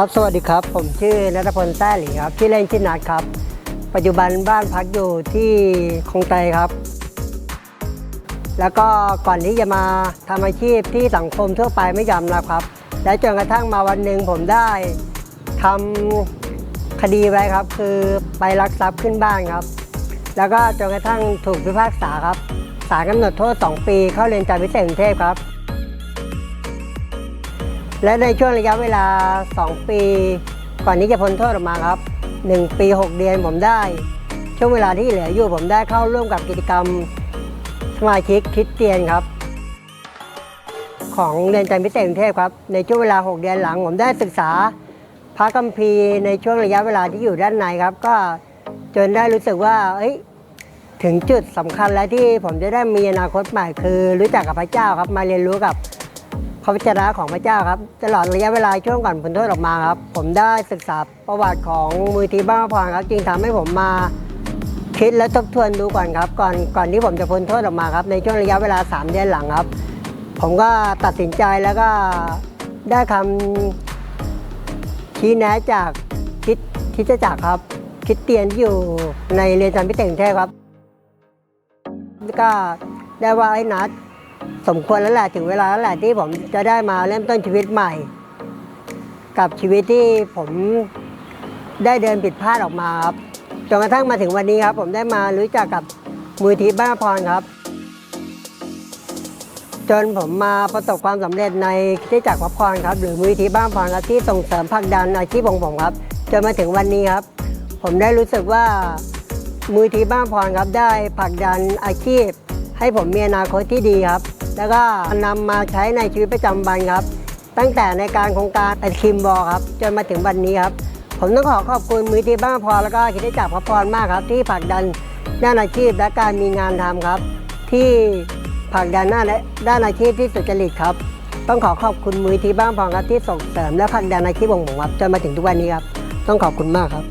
ครับ สวัสดีครับ ผมชื่อนัทพลแต้หลีครับ ที่อเล่นชื่อนัทครับ ปัจจุบันบ้านพักอยู่ที่คงเตครับ แล้วก็ก่อนที่จะมาทำอาชีพที่สังคมทั่วไปไม่ยอมรับครับ และจนกระทั่งมาวันหนึ่งผมได้ทำคดีไว้ครับ คือไปลักทรัพย์ขึ้นบ้านครับ แล้วก็จนกระทั่งถูกพิพากษาครับศาลกำหนดโทษ 2 ปีเข้าเรือนจำพิเศษกรุงเทพครับ และในช่วงระยะเวลา 2 ปี ก่อนที่จะพ้นโทษออกมาครับ 1 ปี 6 เดือนผมได้ ช่วงเวลาที่เหลืออยู่ผมได้เข้าร่วมกับกิจกรรมสมาชิกคริสเตียนครับ ของเรือนจำพิเศษกรุงเทพครับ ในช่วงเวลา 6 เดือนหลัง ผมได้ศึกษาพระคัมภีร์ในช่วงระยะเวลาที่อยู่ด้านในครับ ก็จนได้รู้สึกว่าเอ้ยถึงจุดสำคัญแล้วที่ผมจะได้มีอนาคตใหม่คือ รู้จักกับพระเจ้าครับมาเรียนรู้กับ พระวจนะของพระเจ้าครับ ตลอดระยะเวลาช่วงก่อนพ้นโทษออกมาครับ ผมได้ศึกษาประวัติของมูลทีบ้านพรครับ จึงทำให้ผมมาคิดและทบทวนดูก่อนครับ ก่อนก่อนที่ผมจะพ้นโทษออกมาครับ ในช่วงระยะเวลา 3 เดือนหลังครับ ผมก็ตัดสินใจแล้วก็ได้คำชี้แนะจากคิดคิดจักรครับ คิดเตียนที่อยู่ในเรียนจำพิเศษกรุงเทพครับก็ได้ว่าไอ้นัด สมควรแล้วแหละถึงเวลาแล้วแหละที่ผมจะได้มาเริ่มต้นชีวิตใหม่ กับชีวิตที่ผมได้เดินผิดพลาดออกมาครับจนกระทั่งมาถึงวันนี้ครับ ผมได้มารู้จักกับมูลที่บ้านพรครับ จนผมมาประสบความสำเร็จในคริสตจักรพระพรครับ หรือมูลที่บ้านพรครับที่ส่งเสริมผลักดันอาชีพของผมครับจนมาถึงวันนี้ครับ ผมได้รู้สึกว่ามูลที่บ้านพรครับได้ผลักดันอาชีพ ให้ผมมีอนาคตที่ดีครับ แล้วก็นำมาใช้ในชีวิตประจำวันครับ ตั้งแต่ในการโครงการไอคิมบอครับ จนมาถึงวันนี้ครับ ผมต้องขอขอบคุณมูลที่บ้านพรแล้วก็คิดจักพระพรมากครับ ที่ผลักดันด้านอาชีพและการมีงานทำครับ ที่ผลักดันด้านด้านอาชีพที่สุจริตครับ ต้องขอขอบคุณมูลที่บ้านพรครับที่ส่งเสริมและผลักดันอาชีพของผมครับจนมาถึงทุกวันนี้ครับ ต้องขอบคุณมากครับ